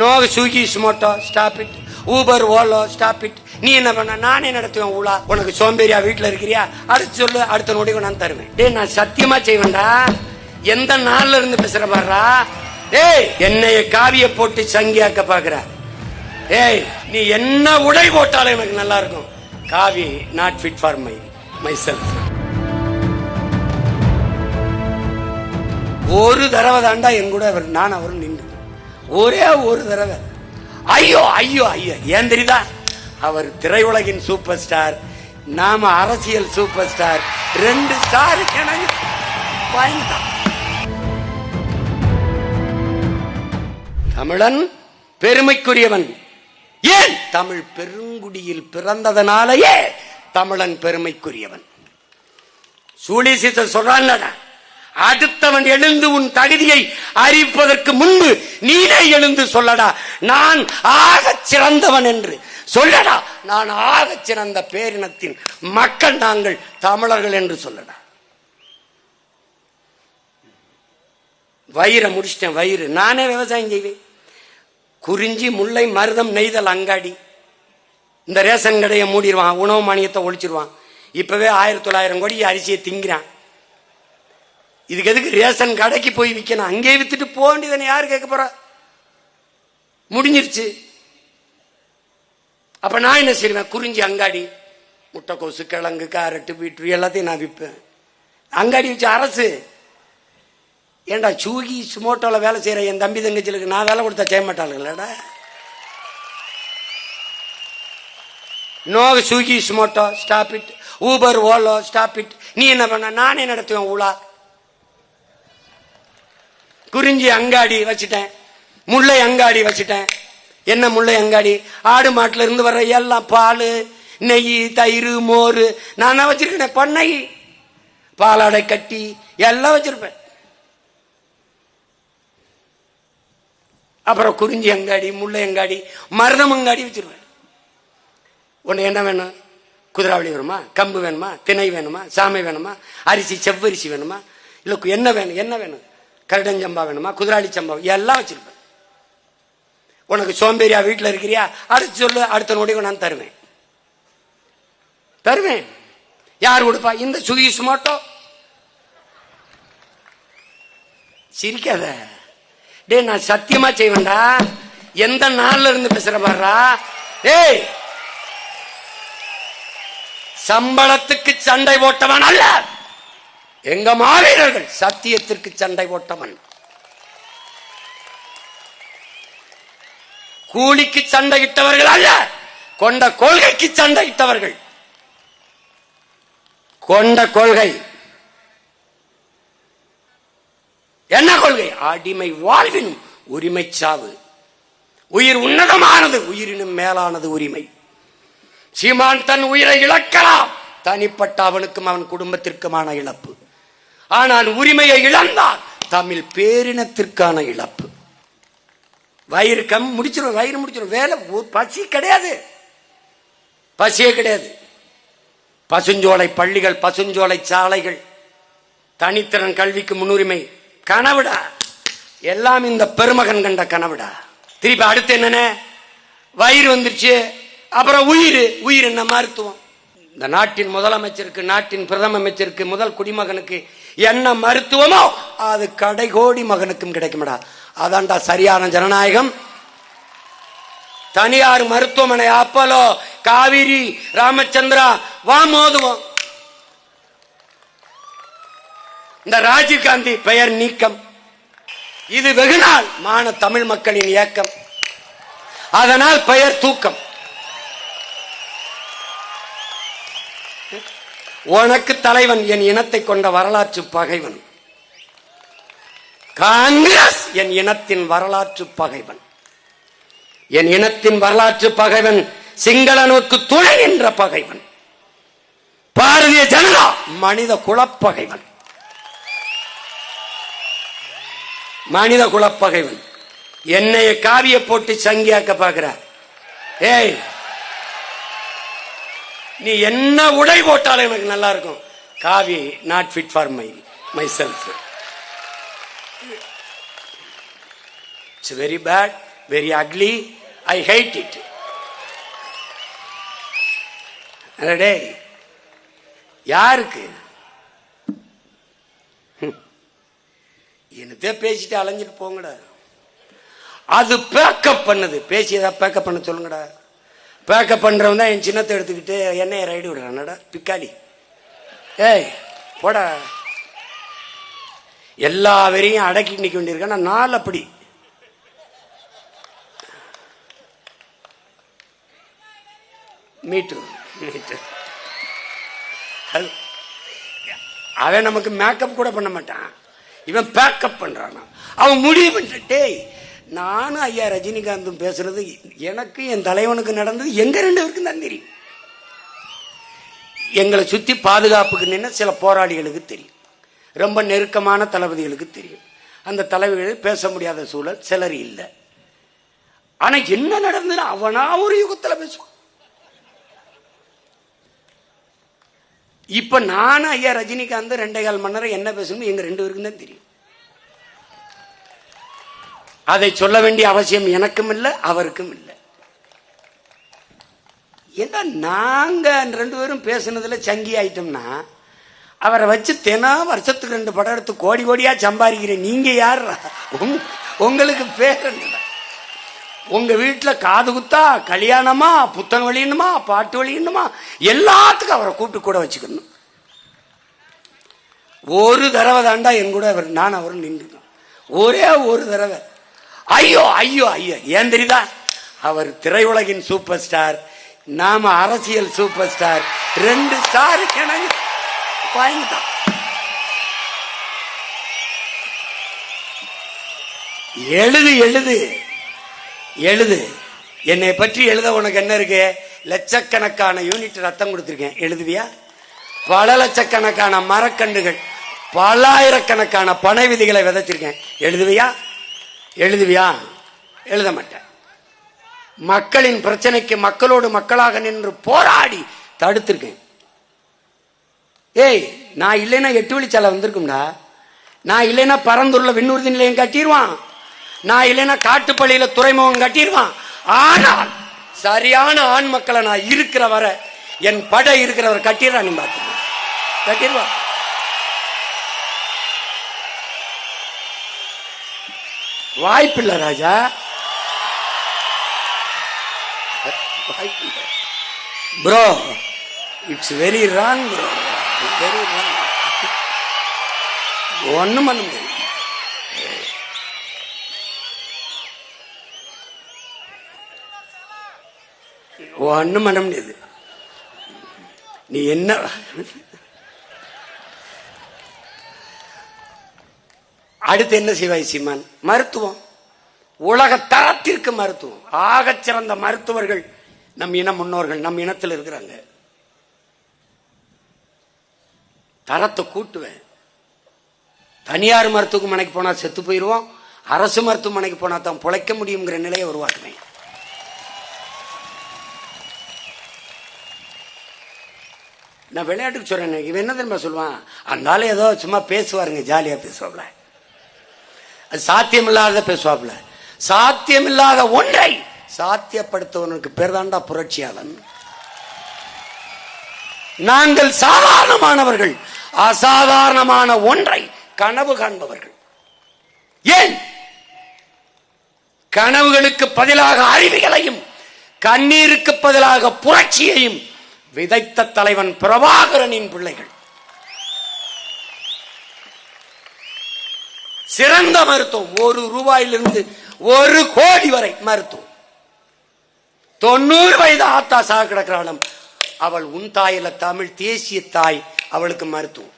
No Swiggy Zomato stop it Uber Ola stop it நீ என்ன பண்ண? நானே நடத்துவேன் ஊழா உனக்கு சோம்பேறியா வீட்டுல இருக்கிறியா? அடுத்து சொல்லு அடுத்த நொடி நான் தருவேன். டேய் நான் சத்தியமா செய்வேன்டா. எந்த நாள்ல இருந்து பேசுற பாடுறா டேய் என்னைய காவிய போட்டு சங்கியாக்க பாக்குற. ஏய் நீ என்ன உடை போட்டாலும் எனக்கு நல்லா இருக்கும். காவி not fit for my myself ஒரு தடவை தாண்டா என் கூட அவர் நான் அவரும் நின்று ஒரே ஒரு தடவை. ஐயோ ஐயோ ஐயோ. ஏன் தெரியுதா? அவர் திரையுலகின் சூப்பர் ஸ்டார் நாம அரசியல் சூப்பர் ஸ்டார் ரெண்டு ஸ்டார் எனக்கு பயன்தான் தமிழன் பெருமைக்குரியவன். ஏன்? தமிழ் பெருங்குடியில் பிறந்ததனாலேயே தமிழன் பெருமைக்குரியவன். சூழிசித்த சொல்றான்லடா அடுத்தவன் எழுந்து உன் தகுதியை அறிவிப்பதற்கு முன்பு நீனே எழுந்து சொல்லடா. நான் ஆகச் சிறந்தவன் என்று சொல்லடா. நான் ஆகச் சிறந்த பேரினத்தின் மக்கள் நாங்கள் தமிழர்கள் என்று சொல்லடா. வயிறை முடிச்சிட்டேன் வயிறு. நானே விவசாயம் செய்வேன். குறிஞ்சி முல்லை மருதம் நெய்தல் அங்காடி. இந்த ரேஷன் கடையை மூடிடுவான் உணவு மானியத்தை ஒழிச்சிருவான். இப்பவே ஆயிரத்தி தொள்ளாயிரம் கோடி அரிசியை திங்கிறான். இதுக்கு எதுக்கு ரேஷன் கடைக்கு போய் விற்கணும் அங்கேயே வித்துட்டு போக வேண்டியதுன்னு யாரு கேட்க போறா? முடிஞ்சிருச்சு. அப்ப நான் என்ன செய்வேன்? குறிஞ்சி அங்காடி முட்டைக்கோசு கிழங்கு கேரட்டு பீட்ரு எல்லாத்தையும் நான் விற்பேன் அங்காடி வச்சு அரசு. ஏண்டா சூகி சுமோட்டோவில் வேலை செய்கிற என் தம்பி தங்கச்சிகளுக்கு நான் வேலை கொடுத்தா செய்ய மாட்டாளுங்களடா? No Swiggy Zomato stop it. Uber Ola stop it. நீ என்ன பண்ண? நானே நடத்துவேன் ஊழா குறிஞ்சி அங்காடி வச்சுட்டேன். முல்லை அங்காடி வச்சுட்டேன். என்ன முல்லை அங்காடி? ஆடு மாட்டில் இருந்து வர்ற எல்லாம் பால் நெய் தயிர் மோர். நான் தான் வச்சிருக்கேன் பண்ணை. பாலாடை கட்டி எல்லாம் வச்சிருப்பேன். அப்புறம் குறிஞ்சி அங்காடி முல்லை அங்காடி மருதம் அங்காடி வச்சிருவேன். உன்னை என்ன வேணும்? குதிராவளி வேணுமா? கம்பு வேணுமா? திணை வேணுமா? சாமை வேணுமா? அரிசி செவ்வரிசி வேணுமா? இல்லை என்ன வேணும்? என்ன வேணும்? கருடஞ்சம்பா வேணுமா? குதிராளி சம்பா எல்லாம் வச்சிருப்பேன். உனக்கு சோம்பேறியா வீட்டில் இருக்கிறியா? அடுத்து சொல்லு அடுத்த நொடி நான் தருவேன். தருவேன். யார் கொடுப்பா? இந்த சுகி சுமாட்டோ சிரிக்காத. டேய் நான் சத்தியமா செய்வேன்டா. எந்த நாள்ல இருந்து பேசுற பாடுறா ஏய் சம்பளத்துக்கு சண்டை போட்டவன் அல்ல! எங்க மாவீரர்கள் சத்தியத்திற்கு சண்டை போட்டவன் கூலிக்கு சண்டையிட்டவர்கள் அல்ல கொண்ட கொள்கைக்கு சண்டையிட்டவர்கள் கொண்ட கொள்கை. என்ன கொள்கை? அடிமை வாழ்வினும் உரிமை சாவு. உயிர் உன்னதமானது உயிரினும் மேலானது உரிமை. சீமான் தன் உயிரை இழக்கலாம். தனிப்பட்ட அவனுக்கும் அவன் குடும்பத்திற்குமான இழப்பு. ஆனால் உரிமையை இழந்தார். தமிழ் பேரினத்திற்கான இழப்பு. வயிறு கம் முடிச்சிடும் வயிறு முடிச்சிடும் வேலை பசி கிடையாது. பசியே கிடையாது. பசுஞ்சோலை பள்ளிகள் பசுஞ்சோலை சாலைகள் தனித்திறன் கல்விக்கு முன்னுரிமை கனவுடா. எல்லாம் இந்த பெருமகன் கண்ட கனவுடா. திருப்பி அடுத்து என்னென்ன? வயிறு வந்துருச்சு அப்புறம் உயிர். உயிர் என்ன மருத்துவம்? இந்த நாட்டின் முதலமைச்சருக்கு நாட்டின் பிரதம அமைச்சருக்கு முதல் குடிமகனுக்கு என்ன மருத்துவமோ? அது கடைகோடி மகனுக்கும் கிடைக்கும்டா. அதான்டா சரியான ஜனநாயகம். தனியார் மருத்துவமனை அப்பலோ காவிரி ராமச்சந்திரா வா மோதுவோம். இந்த ராஜீவ் காந்தி பெயர் நீக்கம். இது வெகுநாள் மான தமிழ் மக்களின் இயக்கம். அதனால் பெயர் தூக்கம். உனக்கு தலைவன் என் இனத்தை கொண்ட வரலாற்று பகைவன். காங்கிரஸ் என் இனத்தின் வரலாற்று பகைவன். என் இனத்தின் வரலாற்று பகைவன் சிங்களனுக்கு துணை என்ற பகைவன். பாரதிய ஜனதா மனித குலப்பகைவன். மனித குலப்பகைவன். என்னைய காவிய போட்டு சங்கியாக்க பார்க்கிறார். ஏய் நீ என்ன உடை போட்டாலும் எனக்கு நல்லா இருக்கும் காவி not fit for my myself it's very bad very ugly I hate it டே யாருக்கு என்னத்தே பேசிட்டு அலைஞ்சிட்டு போங்கடா. அது பேக்கப் பண்ணுது. பேசி ஏதாவது பேக்கப் பண்ண சொல்லுங்கடா. பேக்கப் பண்ணுறவன் தான் என் சின்னத்தை எடுத்துக்கிட்டு என்னைய ரைடு விடுறானடா பிக்காளி. ஏய் போடா. எல்லா வரையும் அடக்கி நிக்க வேண்டியிருக்கேன் நான் நாள் அப்படி. மீட்டு மீட்டு. அது அவன் நமக்கு மேக்கப் கூட பண்ண மாட்டான். இவன் பேக்கப் பண்ணுறான் அவன் முடிவு பண்ணிட்டு நானும் ஐயா ரஜினிகாந்தும் பேசுறது எனக்கு என் தலைவனுக்கு நடந்தது எங்க ரெண்டு பேருக்கும் தான் தெரியும். எங்களை சுத்தி பாதுகாப்புக்கு நின்று சில போராளிகளுக்கு தெரியும். ரொம்ப நெருக்கமான தளபதிகளுக்கு தெரியும். அந்த தலைவர்கள் பேச முடியாத சூழல் சிலர் இல்லை. ஆனா என்ன நடந்தது அவனா ஒரு யுகத்துல பேசுவான். இப்ப நானும் ஐயா ரஜினிகாந்த் ரெண்டே கால் மணி நேரம் என்ன பேசணும் எங்க ரெண்டு பேருக்கும் தான் தெரியும். அதை சொல்ல வேண்டிய அவசியம் எனக்கும் இல்லை அவருக்கும் இல்லை. ஏன்னா நாங்க ரெண்டு பேரும் பேசுனதுல சங்கி ஆயிட்டோம்னா அவரை வச்சு தினம் வருஷத்துக்கு ரெண்டு படம் எடுத்து கோடி கோடியா சம்பாதிக்கிறேன். நீங்க யார் உங்களுக்கு பேர் என்னடா உங்க வீட்டில் காது குத்தா கல்யாணமா புத்தகம் வெளியணுமா பாட்டு வெளியணுமா எல்லாத்துக்கும் அவரை கூப்பிட்டு கூட வச்சுக்கணும். ஒரு தடவை தாண்டா என் கூட அவர் நான் அவரும் நின்றுக்கணும் ஒரே ஒரு தடவை. ஐயோ ஐயோ ஐயோ. ஏன் தெரியுதா? அவர் திரையுலகின் சூப்பர் ஸ்டார் நாம அரசியல் சூப்பர் ஸ்டார் ரெண்டு ஸ்டார் எனக்கு வாங்கிட்டான் எழுது எழுது எழுது. என்னை பற்றி எழுத உனக்கு என்ன இருக்கு? லட்சக்கணக்கான யூனிட் ரத்தம் கொடுத்துருக்கேன். எழுதுவியா? பல லட்சக்கணக்கான மரக்கண்டுகள் பல்லாயிரக்கணக்கான பனை விதிகளை விதைச்சிருக்கேன். எழுதுவியா? எழுதுவியா? எழுத மாட்டேன். மக்களின் பிரச்சனைக்கு மக்களோடு மக்களாக நின்று போராடி தடுத்திருக்கேன். ஏய் நான் இல்லைன்னா எட்டு வழிச்சாலை வந்திருக்கும்டா. நான் இல்லைன்னா பரந்தூர்ல விண்ணூர்தி நிலையம் கட்டிடுவான் நான் இல்லைன்னா காட்டுப்பள்ளியில துறைமுகம் கட்டிடுவான் ஆனால் சரியான ஆண் மக்களை நான் இருக்கிற வரை என் படை இருக்கிறவர் கட்டிடுறான் நீ பார்த்து கட்டிடுவான் வாய்ப்பில்லை ராஜா. வாய்ப்பில்லை bro it's very wrong bro very wrong ஒன்றும் பண்ண முடியாது. ஒன்றும் பண்ண முடியாது. நீ என்ன அடுத்து என்ன செய்வாய் சீமான்? மருத்துவம். உலக தரத்திற்கு மருத்துவம். ஆகச் சிறந்த மருத்துவர்கள் நம் இன முன்னோர்கள் நம் இனத்தில் இருக்கிறாங்க. தரத்தை கூட்டுவேன். தனியார் மருத்துவமனைக்கு போனா செத்து போயிடுவோம் அரசு மருத்துவமனைக்கு போனா தான் பிழைக்க முடியுங்கிற நிலையை உருவாக்குவேன். நான் விளையாட்டுக்கு சொல்றேன் இவன் என்ன தெரியுமா சொல்லுவான்? அந்த ஏதோ சும்மா பேசுவாருங்க ஜாலியா பேசுவாப்ல. அது சாத்தியமில்லாத பேசுவாப்ல சாத்தியமில்லாத ஒன்றை சாத்தியப்படுத்துவனுக்கு பேர் தாண்டா புரட்சியாளன். நாங்கள் சாதாரணமானவர்கள் அசாதாரணமான ஒன்றை கனவு காண்பவர்கள். ஏன்? கனவுகளுக்கு பதிலாக அறிவிகளையும் கண்ணீருக்கு பதிலாக புரட்சியையும் விதைத்த தலைவன் பிரபாகரனின் பிள்ளைகள். சிறந்த மருத்துவம். ஒரு ரூபாயிலிருந்து ஒரு கோடி வரை மருத்துவம். தொண்ணூறு வயது ஆத்தா சாக கிடக்கிறாளும். அவள் உன் தாயில தமிழ் தேசிய தாய். அவளுக்கு மருத்துவம்.